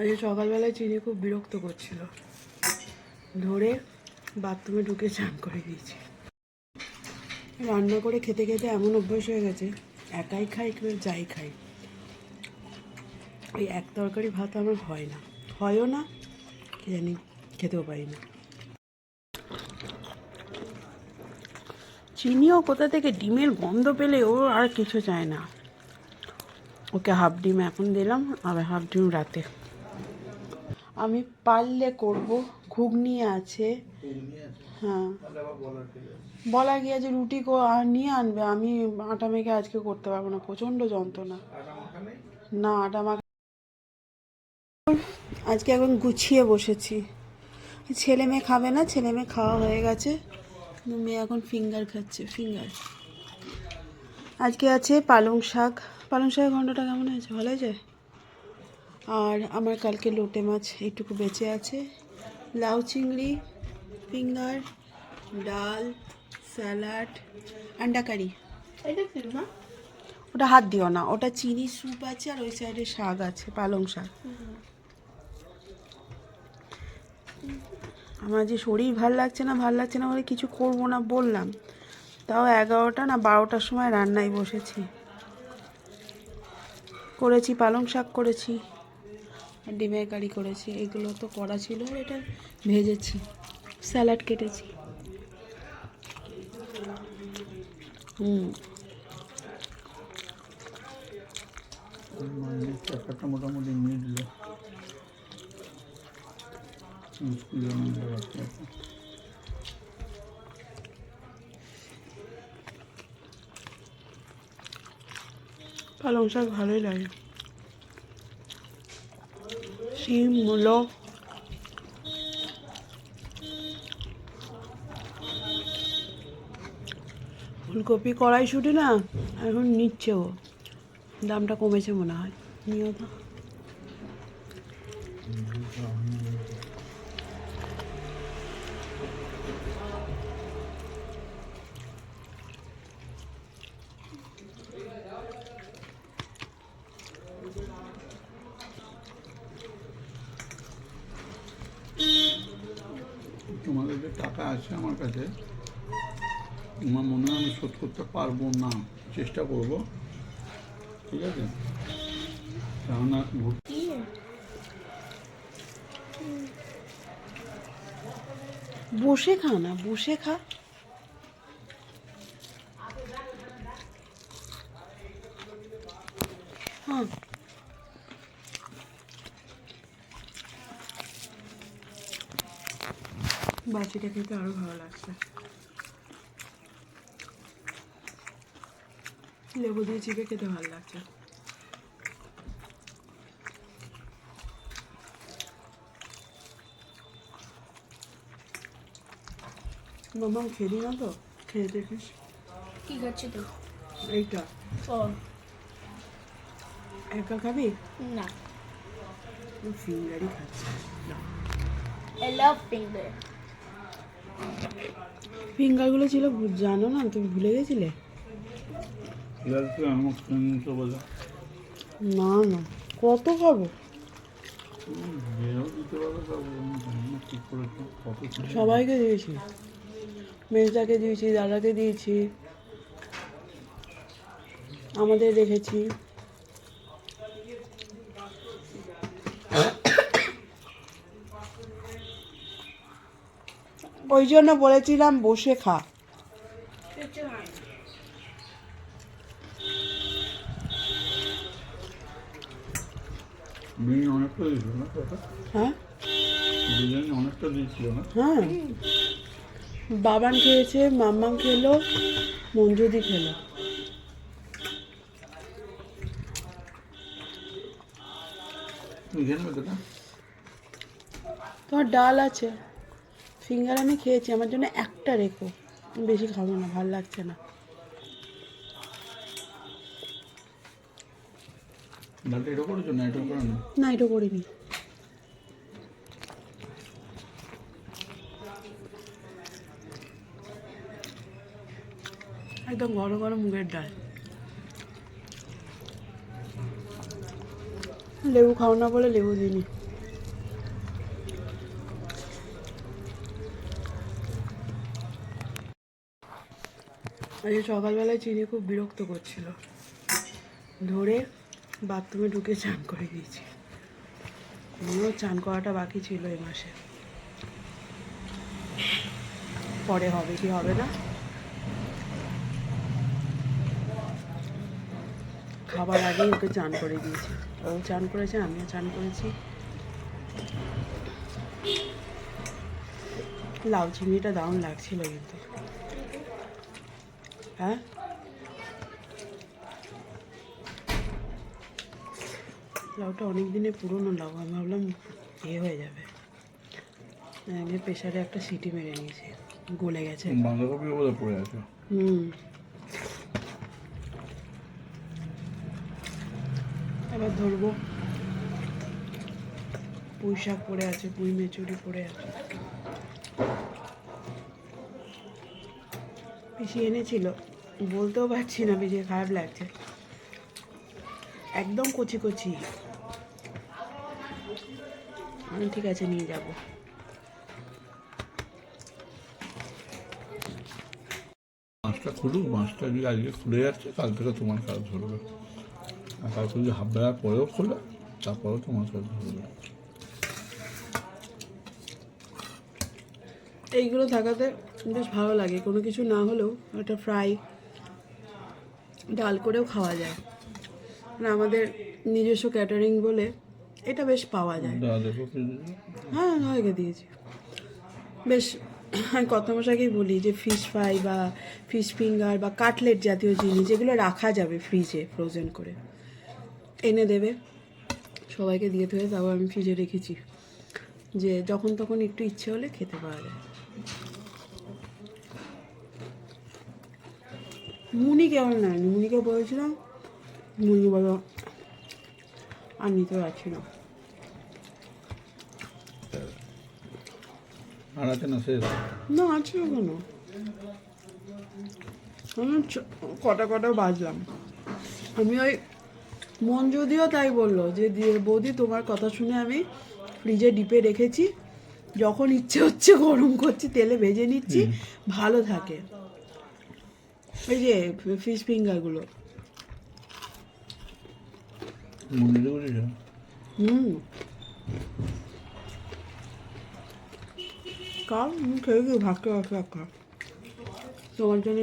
আজকে সকালবেলায় চিনি খুব বিরক্ত করছিল। ধরে বাথরুমে ঢুকে চান করে দিয়েছি। রান্না করে খেতে খেতে এমন অভ্যাস হয়ে গেছে, একাই খাই কেউ যাই খাই। ওই এক তরকারি ভাত আমার হয় না। হয়ও না, কি জানি খেতেও পারি না। চিনিও কোথা থেকে ডিমের গন্ধ পেলে ও আর কিছু চায় না। ওকে হাফ ডিম এখন দিলাম, আবার হাফ ডিম রাতে। আমি পারলে করব। ঘুগনি আছে। হ্যাঁ। বলা গিয়েছে রুটি নিয়ে আনবে। আমি আটা মেখে আজকে করতে পারব না। প্রচণ্ড যন্ত্রণা। না, আটা মাখা আজকে এখন গুছিয়ে বসেছি। ছেলে মেয়ে খাবে না, ছেলে মেয়ে খাওয়া হয়ে গেছে। মেয়ে এখন ফিঙ্গার খাচ্ছে, ফিঙ্গার। আজকে আছে পালং শাক। পালং শাকের ঘন্টটা কেমন হয়েছে? ভালো হয়েছে? আর আমার কালকে লোটে মাছ এইটুকু বেঁচে আছে। লাউ চিংড়ি ফিঙ্গার ডাল স্যালাড আন্ডা কারি। না ওটা হাত দিও না ওটা চিনি স্যুপ আছে আর ওই সাইডে শাক আছে পালং শাক। আমার যে শরীর ভালো লাগছে না ভালো লাগছে না বলে কিছু করব না বললাম। তাও এগারোটা না বারোটার সময় রান্নায় বসেছি। করেছি পালং শাক করেছি। ডিমের কারি করেছি এগুলো তো করা ছিল এটা ভেজেছি স্যালাড কেটেছি। হুম। মোটামুটি মিটল স্কুলের মধ্যে রাখতে পালং শাক ভালোই লাগে। শিম মূলো ফুলকপি কড়াইশুটি না এখন নিচ্ছে ও। দামটা কমেছে মনে হয়। নিও তো তোমাদের যে টাকা আছে আমার কাছে। আমার মনে হয় আমি শোধ করতে পারব না, চেষ্টা করব। ঠিক আছে? রান্না বসে খা না, বসে খা হ্যাঁ বাচিটা খেতে আরও ভালো লাগছে। লেবু দিয়ে চিপে খেতে ভালো লাগছে। মামা খেলি না তো? খেয়ে দেখিস। কি খাচ্ছি তো এইটা। ও। একা খাবি? না। ফিঙ্গারই খাচ্ছি। আই লাভ ফিঙ্গার ফিঙ্গারগুলো ছিল, জানো না, তুমি ভুলে গেছিলে? না না, কত খাব? সবাইকে দিয়েছি। মেজদাকে দিয়েছি, দাদাকে দিয়েছি। আমাদের রেখেছি। ওই জন্য বলেছিলাম বসে খা। হ্যাঁ? হ্যাঁ। বাবান খেয়েছে মাম্মাম খেলো মঞ্জুদি খেলো। তোমার ডাল আছে। ফিঙ্গার আমি খেয়েছি আমার জন্য একটা রেখো বেশি খাব না ভালো লাগছে না। না এটা করিনি। একদম গরম গরম মুগের ডাল। লেবু খাও না বলে লেবু দিইনি। আজকে সকালবেলায় চিনি খুব বিরক্ত করছিল। ধরে বাথরুমে ঢুকে চান করে দিয়েছি আমিও চান করাটা বাকি ছিল এই মাসে। পরে হবে কি হবে না? খাবার আগেই ওকে চান করে দিয়েছি। ও চান করেছে, আমিও চান করেছি। লাউ চিংড়িটা দারুণ লাগছিল কিন্তু। হ্যাঁ? লাউটা অনেক দিনের পুরনো লাউ আমি ভাবলাম এ হয়ে যাবে। আমি প্রেশারে একটা সিটি মেরে নিয়েছি গলে গেছে বাঁধাকপি পড়ে আছে। হুম। এবার ধরবো। পুঁই শাক পড়ে আছে পুঁই মেচুরি পড়ে আছে। পিসি এনেছিল। বলতেও পারছি না পিছিয়ে খারাপ লাগছে। একদম কচি কচি। আমি ঠিক আছে নিয়ে যাব। মাছটা খুলুক মাছটা যদি আজকে খুলে যাচ্ছে কাল থেকে তোমার কাজ ধরবে। আর কালকে যদি হাফ বেলার পরেও খোলে তারপরেও তোমার কাজ ধরবে। এইগুলো থাকাতে বেশ ভালো লাগে। কোনো কিছু না হলেও একটা ফ্রাই ডাল করেও খাওয়া যায়। মানে আমাদের নিজস্ব ক্যাটারিং বলে এটা বেশ পাওয়া যায়? হ্যাঁ হয়ে দিয়েছি। বেশ কত মশাকেই বলি যে ফিশ ফ্রাই বা ফিশ ফিঙ্গার বা কাটলেট জাতীয় জিনিস যেগুলো রাখা যাবে ফ্রিজে ফ্রোজেন করে এনে দেবে। সবাইকে দিয়ে ধুয়ে তারপর আমি ফ্রিজে রেখেছি। যে যখন তখন একটু ইচ্ছে হলে খেতে পাওয়া যায়। মুনি কেমন নেয়নি মুনিকে বলেছিলাম মুনি বলো আর নিতে পারছি না। আছে না শেষ? না আছে ওখানে কটা কটা বাজলাম। আমি ওই মন যদিও তাই বলল যে দিয়ে বৌদি তোমার কথা শুনে আমি ফ্রিজে ডিপে রেখেছি। যখন ইচ্ছে হচ্ছে গরম করছি তেলে ভেজে নিচ্ছি ভালো থাকে। এই যে ফিশ ফিঙ্গারগুলো হুম। কাল খেয়ে গিয়ে একটা তোমার জন্য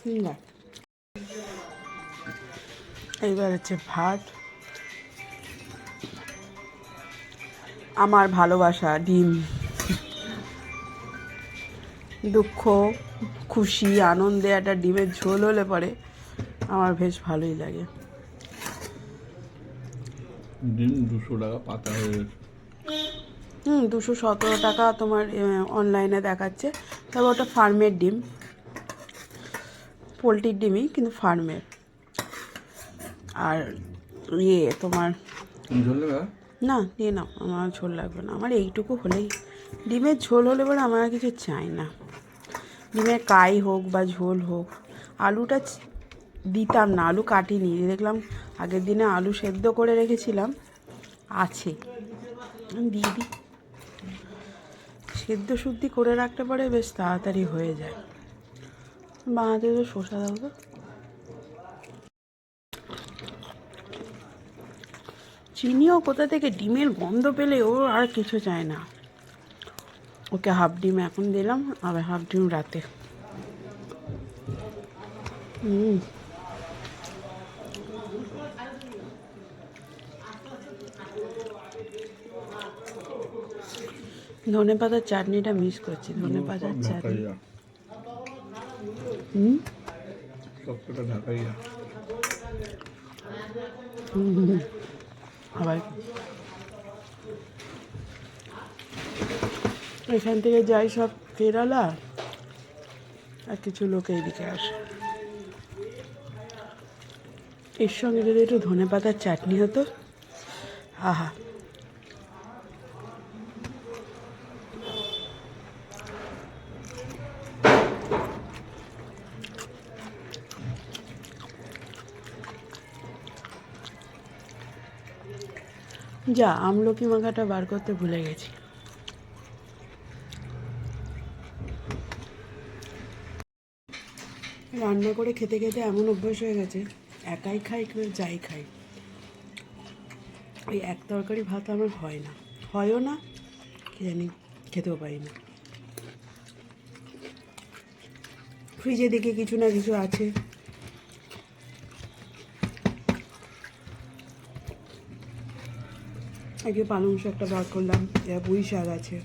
ফিঙ্গার এইবার হচ্ছে ভাত। আমার ভালোবাসা ডিম। দুঃখ। খুশি আনন্দে একটা ডিমের ঝোল হলে পরে আমার বেশ ভালোই লাগে। দিন দুশো টাকা পাতা হয়ে গেছে। হুম দুশো সতেরো টাকা তোমার অনলাইনে দেখাচ্ছে। তবে ওটা ফার্মের ডিম। পোলট্রির ডিমই কিন্তু ফার্মের। আর ইয়ে তোমার না নিয়ে নাও আমার ঝোল লাগবে না। আমার এইটুকু হলেই। ডিমের ঝোল হলে পরে আমার আর কিছু চাই না। ডিমের কাই হোক বা ঝোল হোক, আলুটা দিতাম না, আলু কাটিনি। দেখলাম আগের দিনে আলু সেদ্ধ করে রেখেছিলাম, আছে। দিয়ে দিই। সেদ্ধ শুদ্ধি করে রাখতে পারে বেশ তাড়াতাড়ি হয়ে যায়। বানাতে তো শসা দাও তো। চিনিও কোথা থেকে? ডিমের গন্ধ পেলে ও আর কিছু চায় না। ওকে হাফ ডিম এখন দিলাম আবার হাফ ডিম রাতে। হুম ধনে পাতার চাটনিটা মিস করছি ধনে পাতার চাটনি। হুম আবার এখান থেকে যাই সব কেরালা, আর কিছু লোক এইদিকে আসে। এর সঙ্গে যদি একটু ধনে পাতার চাটনি হতো, আহা। যা, আমলকি মাখাটা বার করতে ভুলে গেছি। রান্না করে খেতে খেতে এমন অভ্যাস হয়ে গেছে, একাই খাই কেউ যাই খাই ওই এক তরকারি ভাত আমার হয় না। হয়ও না, কি জানি, খেতেও পারি না। ফ্রিজে দিকে কিছু না কিছু আছে। আগে পালং শাকটা বার করলাম পুঁই শাক আছে।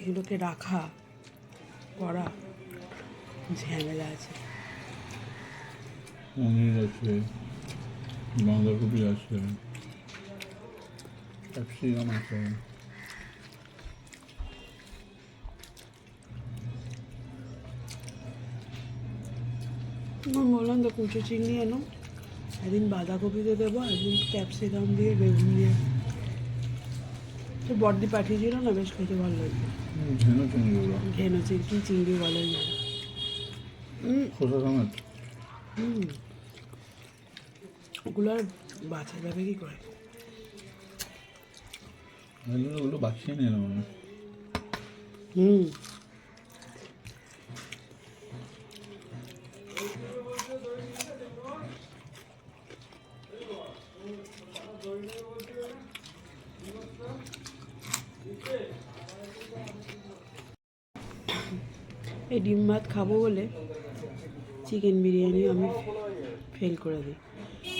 এগুলোকে রাখা। করা। ঝামেলা আছে। পনির আছে। বাঁধাকপি আছে। ক্যাপসিকাম আছে। আমি বললাম তো কুচো চিংড়ি এনো একদিন বাঁধাকপিতে দেবো একদিন ক্যাপসিকাম দিয়ে বেগুন দিয়ে। তো বর্দি পাঠিয়েছিল না বেশ খেতে ভালো লাগবে ঝিনো চিংড়িগুলো। ঘেন হচ্ছে কি চিংড়ি বলে না। হুম। খোসা সমেত? হুম। ওগুলো আর বাছা যাবে কি করে? ওগুলো বাছিয়ে নিলাম হুম। এই ডিম ভাত খাব বলে চিকেন বিরিয়ানি আমি ফেল করে দিই।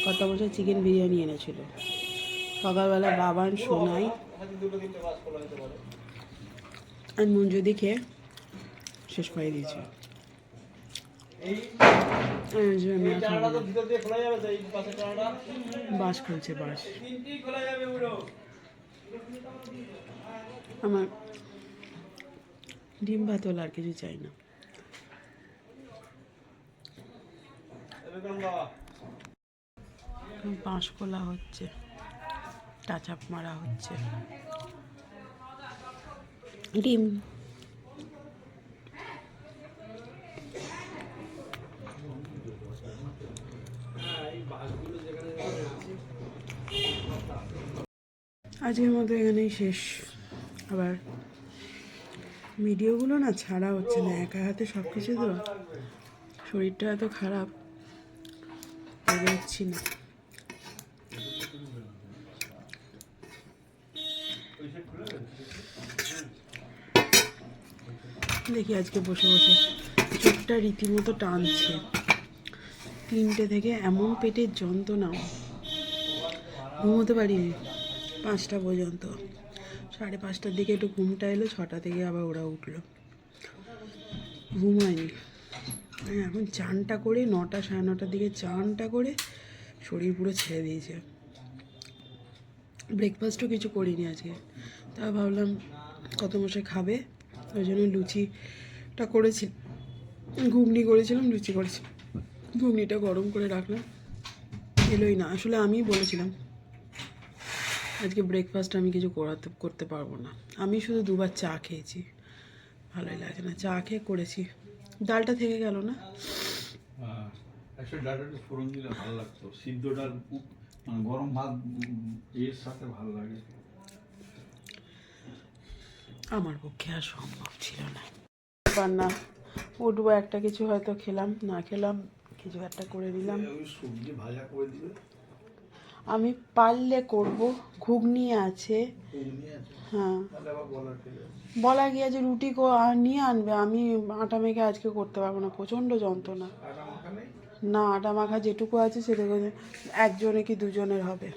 কত বছর চিকেন বিরিয়ানি এনেছিল? সকালবেলা বাবান সোনাই আর মঞ্জুদি খেয়ে শেষ করে দিয়েছে। বাস খুলছে, বাস। আমার ডিম ভাত হলে আর কিছু চাই না। বাঁশকোলা হচ্ছে টাচ আপ মারা হচ্ছে। ডিম। আজকের মতো এখানেই শেষ। আবার ভিডিওগুলো না ছাড়া হচ্ছে না, একা হাতে সব কিছু তো। শরীরটা এত খারাপ বেরোচ্ছি না। দেখি আজকে বসে বসে চোখটা রীতিমতো টানছে। তিনটে থেকে এমন পেটের যন্ত্রণা। ঘুমোতে পারিনি, পাঁচটা পর্যন্ত। সাড়ে পাঁচটার দিকে একটু ঘুমটা এলো, ছটা থেকে আবার ওরা উঠল। ঘুম হয়নি এখন চানটা করে নটা সাড়ে নটার দিকে চানটা করে শরীর পুরো ছেড়ে দিয়েছে। ব্রেকফাস্টও কিছু করিনি আজকে। তা ভাবলাম কত মশাই খাবে, ওই জন্য লুচিটা করেছি। ঘুগনি করেছিলাম, লুচি করেছি। ঘুগনিটা গরম করে রাখলাম। এলোই না, আসলে আমিই বলেছিলাম। আজকে ব্রেকফাস্ট আমি কিছু করাতে করতে পারব না। আমি শুধু দুবার চা খেয়েছি। ভালোই লাগে না। চা খেয়ে করেছি। ডালটা থেকে গেল না? অ্যাকচুয়ালি ফোড়ন দিলে ভালো লাগতো। সিদ্ধ ডাল মানে গরম ভাত এর সাথে ভালো লাগে। আমার পক্ষে আর সম্ভব ছিল না। পার না উঠবো একটা কিছু হয়তো খেলাম না খেলাম কিছু একটা করে নিলাম। ওই সবজি ভাজা করে দিবে। আমি পারলে করব ঘুগনি আছে। হ্যাঁ। বলা গিয়া যে বলা গিয়েছে রুটি নিয়ে আনবে আমি আটা মেখে আজকে করতে পারব না প্রচণ্ড যন্ত্রণা। না আটা মাখা যেটুকু আছে সেটুকু একজনে কি দুজনের হবে?